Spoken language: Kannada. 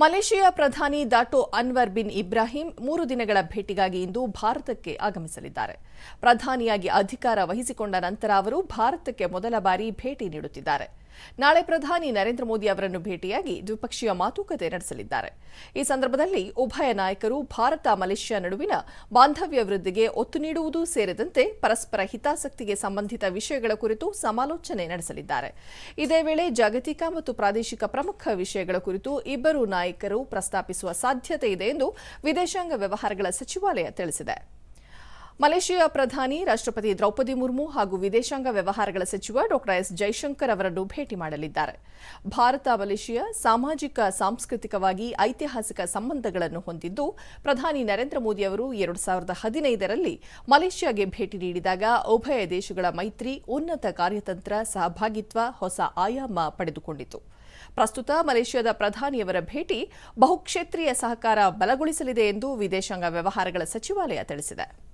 ಮಲೇಷಿಯಾ ಪ್ರಧಾನಿ ದಾಟೋ ಅನ್ವರ್ ಬಿನ್ ಇಬ್ರಾಹಿಂ ಮೂರು ದಿನಗಳ ಭೇಟಿಗಾಗಿ ಇಂದು ಭಾರತಕ್ಕೆ ಆಗಮಿಸಲಿದ್ದಾರೆ. ಪ್ರಧಾನಿಯಾಗಿ ಅಧಿಕಾರ ವಹಿಸಿಕೊಂಡ ನಂತರ ಅವರು ಭಾರತಕ್ಕೆ ಮೊದಲ ಬಾರಿ ಭೇಟಿ ನೀಡುತ್ತಿದ್ದಾರೆ. ನಾಳೆ ಪ್ರಧಾನಿ ನರೇಂದ್ರ ಮೋದಿ ಅವರನ್ನು ಭೇಟಿಯಾಗಿ ದ್ವಿಪಕ್ಷೀಯ ಮಾತುಕತೆ ನಡೆಸಲಿದ್ದಾರೆ. ಈ ಸಂದರ್ಭದಲ್ಲಿ ಉಭಯ ನಾಯಕರು ಭಾರತ, ಮಲೇಷ್ಯಾ ನಡುವಿನ ಬಾಂಧವ್ಯ ವೃದ್ಧಿಗೆ ಒತ್ತು ನೀಡುವುದೂ ಸೇರಿದಂತೆ ಪರಸ್ಪರ ಹಿತಾಸಕ್ತಿಗೆ ಸಂಬಂಧಿತ ವಿಷಯಗಳ ಕುರಿತು ಸಮಾಲೋಚನೆ ನಡೆಸಲಿದ್ದಾರೆ. ಇದೇ ವೇಳೆ ಜಾಗತಿಕ ಮತ್ತು ಪ್ರಾದೇಶಿಕ ಪ್ರಮುಖ ವಿಷಯಗಳ ಕುರಿತು ಇಬ್ಬರು ನಾಯಕರು ಪ್ರಸ್ತಾಪಿಸುವ ಸಾಧ್ಯತೆ ಇದೆ ಎಂದು ವಿದೇಶಾಂಗ ವ್ಯವಹಾರಗಳ ಸಚಿವಾಲಯ ತಿಳಿಸಿದೆ. ಮಲೇಷಿಯಾ ಪ್ರಧಾನಿ, ರಾಷ್ಟ್ರಪತಿ ದ್ರೌಪದಿ ಮುರ್ಮು ಹಾಗೂ ವಿದೇಶಾಂಗ ವ್ಯವಹಾರಗಳ ಸಚಿವ ಡಾ ಎಸ್ ಜೈಶಂಕರ್ ಅವರನ್ನು ಭೇಟಿ ಮಾಡಲಿದ್ದಾರೆ. ಭಾರತ, ಮಲೇಷಿಯಾ ಸಾಮಾಜಿಕ, ಸಾಂಸ್ಕೃತಿಕವಾಗಿ ಐತಿಹಾಸಿಕ ಸಂಬಂಧಗಳನ್ನು ಹೊಂದಿದ್ದು, ಪ್ರಧಾನಿ ನರೇಂದ್ರ ಮೋದಿ ಅವರು ಎರಡು ಸಾವಿರದ ಹದಿನೈದರಲ್ಲಿ ಮಲೇಷಿಯಾಗೆ ಭೇಟಿ ನೀಡಿದಾಗ ಉಭಯ ದೇಶಗಳ ಮೈತ್ರಿ, ಉನ್ನತ ಕಾರ್ಯತಂತ್ರ, ಸಹಭಾಗಿತ್ವ ಹೊಸ ಆಯಾಮ ಪಡೆದುಕೊಂಡಿತು. ಪ್ರಸ್ತುತ ಮಲೇಷ್ಯಾದ ಪ್ರಧಾನಿಯವರ ಭೇಟಿ ಬಹುಕ್ಷೇತ್ರೀಯ ಸಹಕಾರ ಬಲಗೊಳಿಸಲಿದೆ ಎಂದು ವಿದೇಶಾಂಗ ವ್ಯವಹಾರಗಳ ಸಚಿವಾಲಯ ತಿಳಿಸಿದೆ.